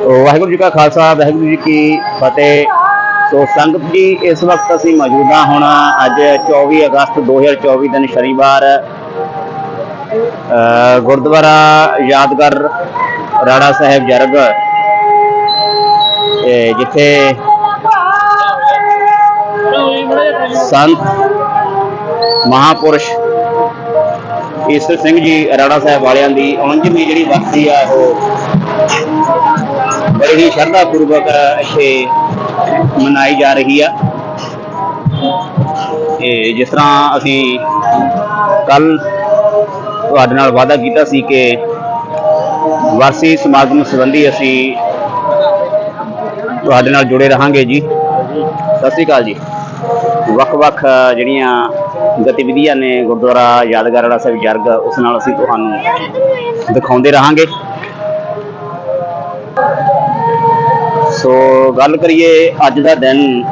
ਵਾਹਿਗੁਰੂ ਜੀ ਕਾ ਖਾਲਸਾ, ਵਾਹਿਗੁਰੂ ਜੀ ਕੀ ਫਤਿਹ। ਸੋ ਸੰਗਤ ਜੀ, ਇਸ ਵਕਤ ਅਸੀਂ ਮੌਜੂਦ ਹਾਂ ਹੁਣ ਅੱਜ 24 ਅਗਸਤ 2024 ਦਿਨ ਸ਼ਨੀਵਾਰ ਗੁਰਦੁਆਰਾ ਯਾਦਗਾਰ ਰਾੜਾ ਸਾਹਿਬ ਜਰਗ ਜਿੱਥੇ ਸੰਤ ਮਹਾਪੁਰਸ਼ ਈਸਰ ਸਿੰਘ ਜੀ ਰਾੜਾ ਸਾਹਿਬ ਵਾਲਿਆਂ ਦੀ 49ਵੀਂ ਜਿਹੜੀ ਬਰਸੀ ਆ, ਉਹ ਬੜੀ ਹੀ ਸ਼ਰਧਾ ਪੂਰਵਕ ਇੱਥੇ ਮਨਾਈ ਜਾ ਰਹੀ ਆ। ਇਹ ਜਿਸ ਤਰ੍ਹਾਂ ਅਸੀਂ ਕੱਲ ਤੁਹਾਡੇ ਨਾਲ ਵਾਅਦਾ ਕੀਤਾ ਸੀ ਕਿ ਵਾਰਸੀ ਸਮਾਗਮ ਸੰਬੰਧੀ ਅਸੀਂ ਤੁਹਾਡੇ ਨਾਲ ਜੁੜੇ ਰਹਾਂਗੇ ਜੀ। ਸਤਿ ਸ੍ਰੀ ਅਕਾਲ ਜੀ। ਵੱਖ-ਵੱਖ ਜਿਹੜੀਆਂ ਗਤੀਵਿਧੀਆਂ ਨੇ ਗੁਰਦੁਆਰਾ ਯਾਦਗਾਰ ਵਾਲਾ ਸਾਹਿਬ ਜਰਗ, ਉਸ ਨਾਲ ਅਸੀਂ ਤੁਹਾਨੂੰ ਦਿਖਾਉਂਦੇ ਰਹਾਂਗੇ। ਸੋ ਗੱਲ ਕਰੀਏ ਅੱਜ ਦਾ ਦਿਨ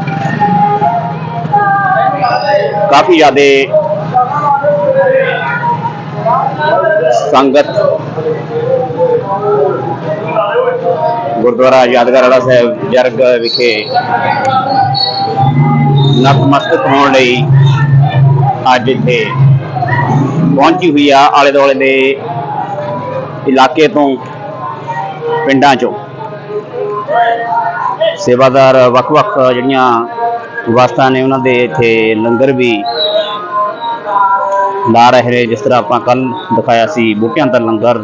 ਕਾਫੀ ਜ਼ਿਆਦੇ ਸੰਗਤ ਗੁਰਦੁਆਰਾ ਯਾਦਗਾਰ ਵਾਲਾ ਸਾਹਿਬ, ਜਰਗ ਵਿਖੇ ਨਤਮਸਤਕ ਹੋਣ ਲਈ ਅੱਜ ਇੱਥੇ ਪਹੁੰਚੀ ਹੋਈ ਆ ਆਲੇ ਦੁਆਲੇ ਦੇ ਇਲਾਕੇ ਤੋਂ, ਪਿੰਡਾਂ ਚੋਂ। ਸੇਵਾਦਾਰ ਵੱਖ-ਵੱਖ ਜਿਹੜੀਆਂ ਵਸਤਾਂ ਨੇ ਉਹਨਾਂ ਦੇ ਇੱਥੇ ਲੰਗਰ ਵੀ ਲਾ ਰਹੇ ਨੇ, ਜਿਸ ਤਰ੍ਹਾਂ ਆਪਾਂ ਕੱਲ ਦਿਖਾਇਆ ਸੀ ਬੂਟਿਆਂ ਦਾ ਲੰਗਰ।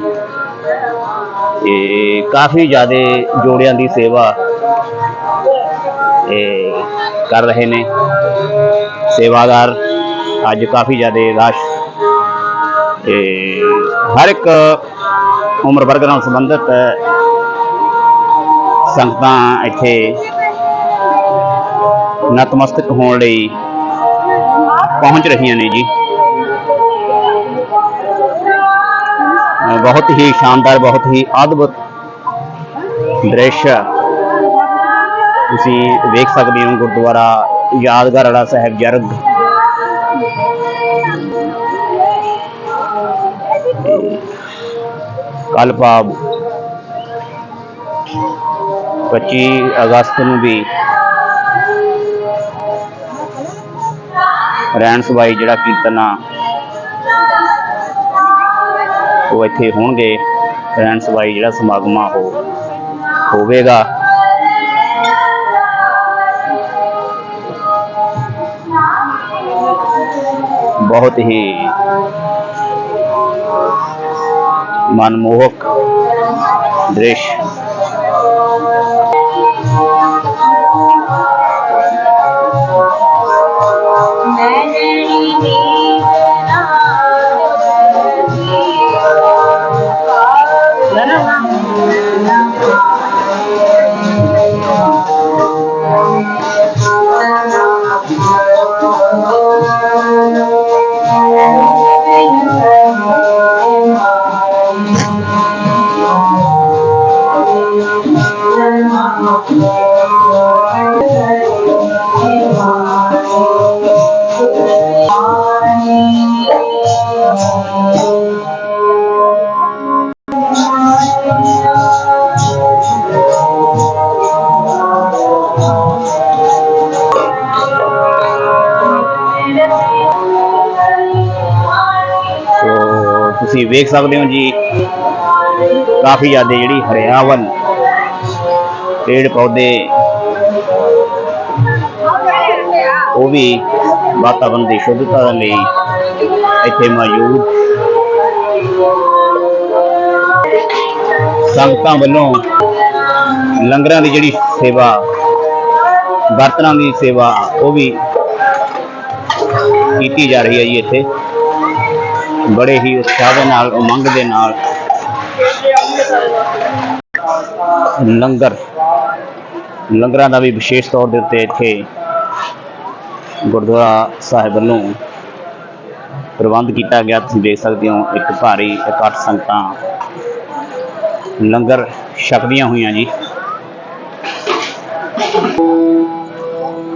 ਇਹ ਕਾਫੀ ਜ਼ਿਆਦੇ ਜੋੜਿਆਂ ਦੀ ਸੇਵਾ ਇਹ ਕਰ ਰਹੇ ਨੇ। ਸੇਵਾਦਾਰ ਅੱਜ ਕਾਫੀ ਜ਼ਿਆਦੇ ਰਸ਼ ਇਹ ਹਰ ਇੱਕ ਉਮਰ ਵਰਗ ਨਾਲ ਸੰਬੰਧਿਤ ਸੰਗਤਾਂ ਇੱਥੇ ਨਤਮਸਤਕ ਹੋਣ ਲਈ ਪਹੁੰਚ ਰਹੀਆਂ ਨੇ ਜੀ। ਅਹ ਬਹੁਤ ਹੀ ਸ਼ਾਨਦਾਰ, ਬਹੁਤ ਹੀ ਅਦਭੁਤ ਦ੍ਰਿਸ਼ ਤੁਸੀਂ ਵੇਖ ਸਕਦੇ ਹੋ, ਗੁਰਦੁਆਰਾ ਯਾਦਗਾਰ ਵਾਲਾ ਸਾਹਿਬ ਜਰਗ। ਕੱਲ ਭਾਵ 25 ਅਗਸਤ ਨੂੰ ਵੀ ਰੈਣ ਸਬਾਈ ਜਿਹੜਾ ਕੀਰਤਨ ਆ ਉਹ ਇੱਥੇ ਹੋਣਗੇ ਰੈਣ ਸਬਾਈ ਜਿਹੜਾ ਸਮਾਗਮ ਆ ਉਹ ਹੋਵੇਗਾ ਬਹੁਤ ਹੀ ਮਨਮੋਹਕ ਦ੍ਰਿਸ਼ ਤੁਸੀਂ ਵੇਖ ਸਕਦੇ ਹੋ ਜੀ ਕਾਫੀ ਜ਼ਿਆਦਾ ਜਿਹੜੀ ਹਰਿਆਵਲ ਪੇੜ ਪੌਦੇ, ਉਹ ਵੀ ਵਾਤਾਵਰਣ ਦੀ ਸ਼ੁੱਧਤਾ ਲਈ ਇੱਥੇ ਮੌਜੂਦ। ਸੰਗਤਾਂ ਵੱਲੋਂ ਲੰਗਰਾਂ ਦੀ ਜਿਹੜੀ ਸੇਵਾ, ਬਰਤਨਾਂ ਦੀ ਸੇਵਾ, ਉਹ ਵੀ ਕੀਤੀ ਜਾ ਰਹੀ ਹੈ ਜੀ ਇੱਥੇ। ਬੜੇ ਹੀ ਉਤਸ਼ਾਹ ਦੇ ਨਾਲ, ਉਮੰਗ ਦੇ ਨਾਲ ਲੰਗਰ ਲੰਗਰਾਂ ਦਾ ਵੀ ਵਿਸ਼ੇਸ਼ ਤੌਰ ਦੇ ਉੱਤੇ ਇੱਥੇ ਗੁਰਦੁਆਰਾ ਸਾਹਿਬ ਵੱਲੋਂ ਪ੍ਰਬੰਧ ਕੀਤਾ ਗਿਆ। ਤੁਸੀਂ ਦੇਖ ਸਕਦੇ ਹੋ, ਇੱਕ ਭਾਰੀ ਇਕੱਠ ਸੰਗਤਾਂ ਲੰਗਰ ਛਕਦੀਆਂ ਹੋਈਆਂ ਜੀ।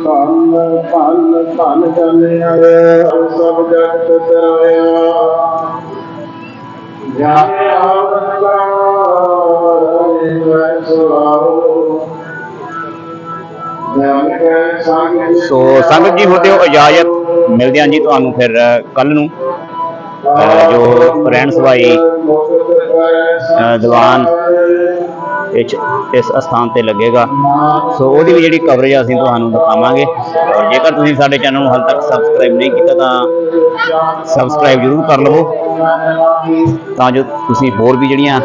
ਧੰਨ ਧੰਨ ਧੰਨ ਜਨ ਸਭ ਜਗਤ ਤਰਾਇਆ। ਜਾਣੇ ਸੋ ਸੰਗਤ ਜੀ ਹੋ ਦਿਓ ਇਜਾਜ਼ਤ ਮਿਲਦੇ ਹਾਂ ਜੀ ਤੁਹਾਨੂੰ ਫਿਰ ਕੱਲ ਨੂੰ ਜੋ ਰਹਿਣ ਸਵਾਈ ਦੀਵਾਨ ਇਸ ਸਥਾਨ ਤੇ ਲੱਗੇਗਾ। ਸੋ ਉਹਦੀ ਵੀ ਜਿਹੜੀ ਕਵਰੇਜ ਅਸੀਂ ਤੁਹਾਨੂੰ ਦਿਖਾਵਾਂਗੇ। ਔਰ ਜੇਕਰ ਤੁਸੀਂ ਸਾਡੇ ਚੈਨਲ ਨੂੰ ਹਾਲ ਤੱਕ ਸਬਸਕ੍ਰਾਈਬ ਨਹੀਂ ਕੀਤਾ ਤਾਂ ਸਬਸਕ੍ਰਾਈਬ ਜ਼ਰੂਰ ਕਰ ਲਵੋ। ਤਾਂ ਜੋ ਤੁਸੀਂ ਹੋਰ ਵੀ ਜਿਹੜੀਆਂ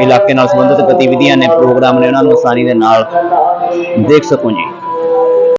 ਇਲਾਕੇ ਨਾਲ ਸੰਬੰਧਿਤ ਗਤੀਵਿਧੀਆਂ ਨੇ, ਪ੍ਰੋਗਰਾਮ ਨੇ, ਉਹਨਾਂ ਨੂੰ ਆਸਾਨੀ ਦੇ ਨਾਲ ਦੇਖ ਸਕੋ ਜੀ।